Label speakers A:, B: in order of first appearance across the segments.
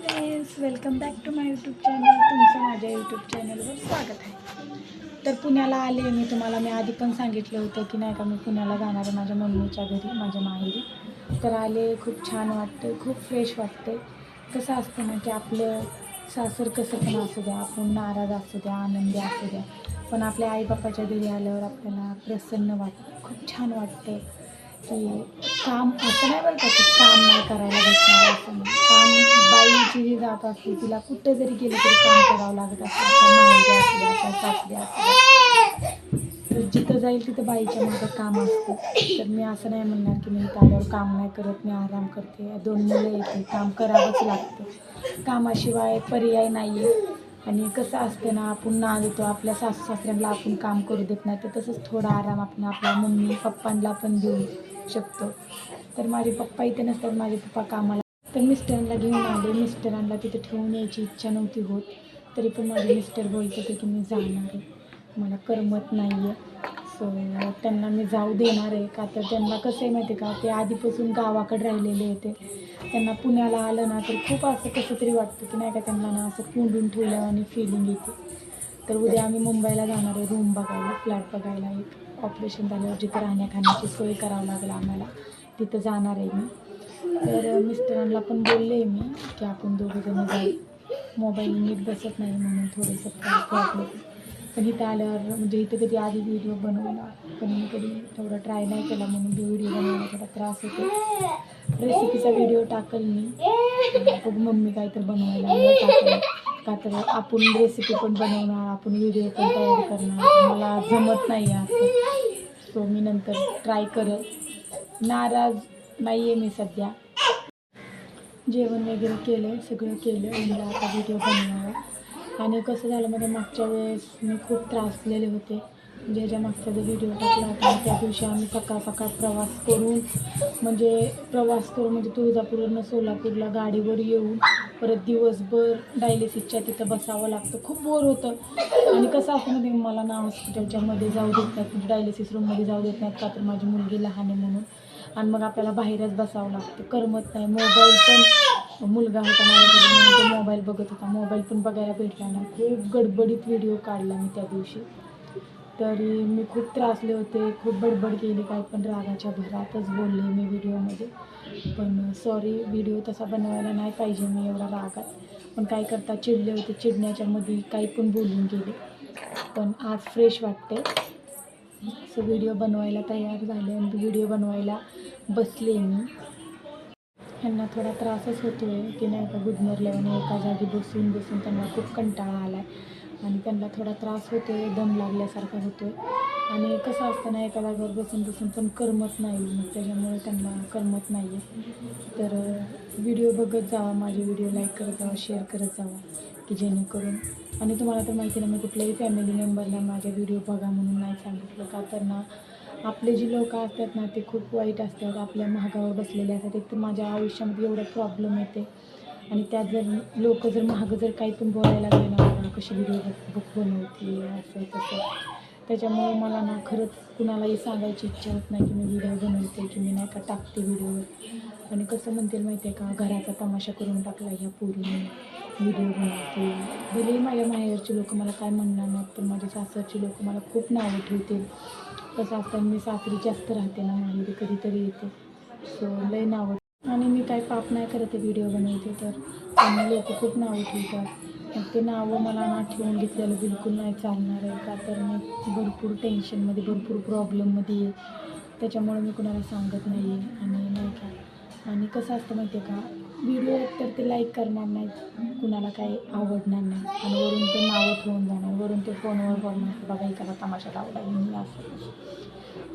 A: Friends welcome back to my YouTube channel तुमचं माझ्या YouTube चॅनलवर स्वागत आहे. तर पुण्याला आले मी तुम्हाला मी आधी पण सांगितलं होतं की नाही का मी पुण्याला जाणार आहे माझ्या मम्मीच्या घरी माझ्या माहेरी. तर आले खूप छान वाटते खूप फ्रेश वाटते कसं असतं ना की आपलं सासर कसं पण असू द्या आपण नाराज असू द्या आनंदी असू द्या पण आपल्या आईबापाच्या घरी आल्यावर आपल्याला प्रसन्न वाट खूप छान वाटते की काम असं नाही बरं का की काम नाही करायला भेटणार असं नाही. जी जात असते तिला कुठं जरी गेलं तरी काम करावं लागत असतं. सासरी तर जिथं जाईल तिथं बाईच्या मागं काम असतं. तर मी असं नाही म्हणणार की मी इथं आल्यावर काम नाही करत मी आराम करते. दोन मुलं येते काम करावंच लागतं. कामाशिवाय पर्याय नाही आहे आणि कसं असतं ना आपण ना देतो आपल्या सासू सासऱ्यांना आपण काम करू देत नाही तर तसंच थोडा आराम आपण आपल्या मम्मी पप्पांना पण देऊ शकतो. तर माझे पप्पा इथे नसतात माझे पप्पा कामाला तर मिस्टरांना घेऊन आले. मिस्टरांना तिथे ठेवून यायची इच्छा नव्हती होत. तरी पण माझे मिस्टर बोलत होते की मी जाणार आहे. मला करमत नाही आहे सो त्यांना मी जाऊ देणार आहे का? तर त्यांना कसं आहे माहिती आहे का? ते आधीपासून गावाकडे राहिलेले होते. त्यांना पुण्याला आलं ना तर खूप असं कसं तरी वाटतं की नाही का त्यांना ना असं कोंडून ठेवलं आणि फिलिंग येते. तर उद्या आम्ही मुंबईला जाणार आहे रूम बघायला फ्लॅट बघायला. एक ऑपरेशन झाल्यावर जिथं राहण्या खाण्याची सोय करावं लागेल आम्हाला तिथं जाणार आहे मी. तर मिस्टरांना पण बोलले आहे मी की आपण दोघंजणं जाऊ. मोबाईल नीट बसत नाही म्हणून थोडंसं प्रॉब्लेम पण इथं आल्यावर म्हणजे इथं कधी आधी व्हिडिओ बनवला पण मी कधी थोडा ट्राय नाही केला म्हणून तो व्हिडिओ बनवायला थोडा त्रास होतो. रेसिपीचा व्हिडिओ टाकल मी. बघ मम्मी काहीतरी बनवायला मला का तर आपण रेसिपी पण बनवणार आपण व्हिडिओ पण तयार करणार. मला जमत नाही आहे असं. सो मी नंतर ट्राय करत. नाराज नाही आहे मी सध्या. जेवण वगैरे केलं सगळं केलं म्हणजे आता व्हिडिओ बनवावा आणि कसं झालं म्हणजे मागच्या वेळेस मी खूप त्रासलेले होते. म्हणजे ज्या मागचा जो व्हिडिओ टाकला होता त्या दिवशी आम्ही सकाळ सकाळ प्रवास करून म्हणजे प्रवास करून म्हणजे तुळजापूरवरनं सोलापूरला गाडीवर येऊन परत दिवसभर डायलिसिसच्या तिथं बसावं लागतं. खूप बोर होतं. आणि कसं असं म्हणजे मला ना हॉस्पिटलच्यामध्ये जाऊ देत नाहीत. म्हणजे डायलिसिस रूममध्ये जाऊ देत नाहीत का? तर माझी मुलगी लहान आहे म्हणून. आणि मग आपल्याला बाहेरच बसावं लागतं. करमत नाही. मोबाईल पण मुलगा होता माझ्याकडे तो मोबाईल बघत होता. मोबाईल पण बघायला भेटला नाही. खूप गडबडीत व्हिडिओ काढला मी त्या दिवशी. तरी मी खूप त्रासले होते. खूप बडबड केली काय पण रागाच्या भरातच बोलले मी व्हिडिओमध्ये पण सॉरी व्हिडिओ तसा बनवायला नाही पाहिजे मी एवढा रागात. पण काय करता चिडले होते. चिडण्याच्या मध्ये काही पण बोलून गेले. पण आज फ्रेश वाटते सो व्हिडिओ बनवायला तयार झाले आणि व्हिडिओ बनवायला बसले मी. ह्यांना थोडा त्रासच होतो आहे की नाही का गुदमरल्याने एका जागी बसून बसून त्यांना खूप कंटाळा आला आहे आणि त्यांना थोडा त्रास होतो आहे दम लागल्यासारखा होतो आहे आणि कसं असतं ना एका जागेवर बसून बसून पण करमत नाही. मग त्याच्यामुळे त्यांना करमत नाही आहे तर व्हिडिओ बघत जावा माझे व्हिडिओ लाईक करत जावा शेअर करत जावा की जेणेकरून. आणि तुम्हाला तर माहिती नाही मी कुठल्याही फॅमिली मेंबरला माझे व्हिडिओ बघा म्हणून नाही सांगितलं का त्यांना आपले जी लोक असतात ना ते खूप वाईट असतात. आपल्या महागावर बसलेले असतात. एक तर माझ्या आयुष्यामध्ये एवढा प्रॉब्लेम येते. आणि त्यात जर लोक जर महाग जर काही पण बोलायला लागले ना मला कशी व्हिडिओ बुक बनवते असं तसं. त्याच्यामुळे मला ना खरंच कुणालाही सांगायची इच्छा होत नाही की मी व्हिडिओ बनवते की मी नाही का टाकते व्हिडिओ आणि कसं म्हणतील माहिती आहे का घराचा तमाशा करून टाकला ह्या पूर्वी व्हिडिओ बनवते. भलेही माझ्या माहेरची लोक मला काय म्हणणार नाहीत पण माझ्या सासरची लोक मला खूप नावं ठेवतील. कसं असतं मी सासरी जास्त राहते ना माहेरी कधीतरी येते. सो लय नाव आणि मी काही पाप नाही करत व्हिडिओ बनवते तर. त्यांना लोक खूप नावं ठेवतात. मग ते नावं मला ना ठेवून घेतलेलं बिलकुल नाही चालणार आहे का? तर मी भरपूर टेन्शनमध्ये भरपूर प्रॉब्लेममध्ये आहे त्याच्यामुळे मी कुणाला सांगत नाही आहे आणि नाही का आणि कसं असतं माहिती आहे का? व्हिडिओ तर ते लाईक करणार नाहीत. कुणाला काही आवडणार नाही. आणि वरून ते नावत होऊन जाणार. वरून ते फोनवर बघणार बघा एखादा तमाशा लावला मी असं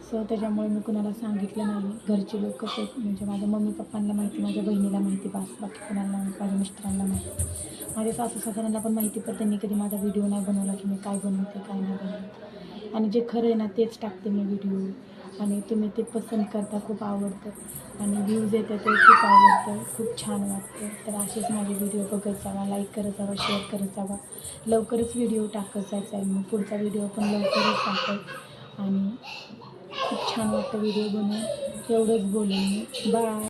A: सो त्याच्यामुळे मी कुणाला सांगितलं नाही. घरचे लोक कसे म्हणजे माझ्या मम्मी पप्पांना माहिती माझ्या बहिणीला माहिती बस. बाकी कुणाला माहिती माझ्या मिस्टरांना माहिती माझ्या सासू सासऱ्यांना पण माहिती पण त्यांनी कधी माझा व्हिडिओ नाही बनवला की मी काय बनवते काय नाही बनवते. आणि जे खरं आहे ना तेच टाकते मी व्हिडिओ आणि तुम्ही ते पसंत करता खूप आवडतं. आणि व्ह्यूज येतात ते खूप आवडतं खूप छान वाटतं. तर असेच माझे व्हिडिओ बघत जावा लाईक करत जावा शेअर करत जावा. लवकरच व्हिडिओ टाकत जायचा आहे. मी पुढचा व्हिडिओ पण लवकरच टाकत आणि खूप छान वाटतं व्हिडिओ बनवून. एवढंच बोलेन मी. बाय